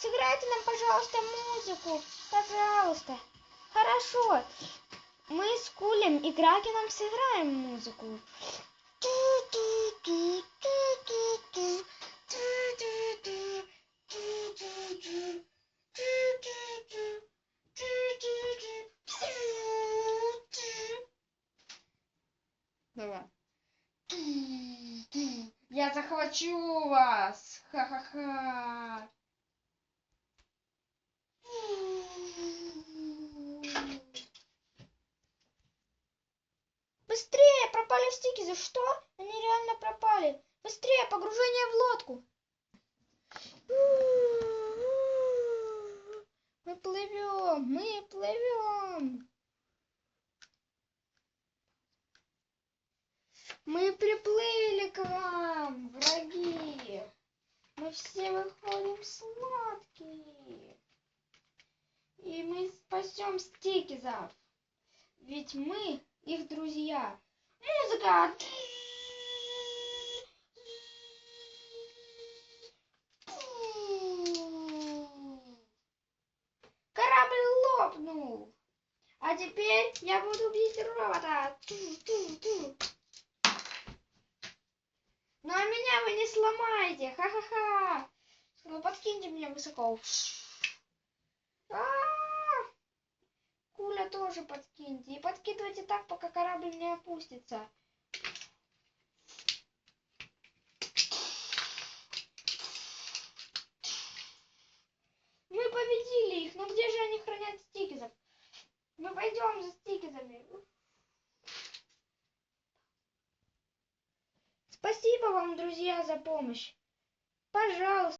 Сыграйте нам, пожалуйста, музыку. Пожалуйста. Хорошо. Мы с Кулем и Кракеном сыграем музыку. Давай. Я захвачу вас. Ха-ха-ха. Быстрее, пропали стики. За что? Они реально пропали. Быстрее, погружение в лодку. Мы плывем, мы плывем. Мы приплыли к вам, враги. Мы все выходим сладкие. И мы спасем стикизов. Ведь мы их друзья. Музыка! Корабль лопнул. А теперь я буду бить робота. Ту-ту-ту. Ну а меня вы не сломаете. Ха-ха-ха. Ну подкиньте меня высоко. А-а-а! Тоже подкиньте. И подкидывайте так, пока корабль не опустится. Мы победили их. Но где же они хранят стикизов? Мы пойдем за стикизами. Спасибо вам, друзья, за помощь. Пожалуйста.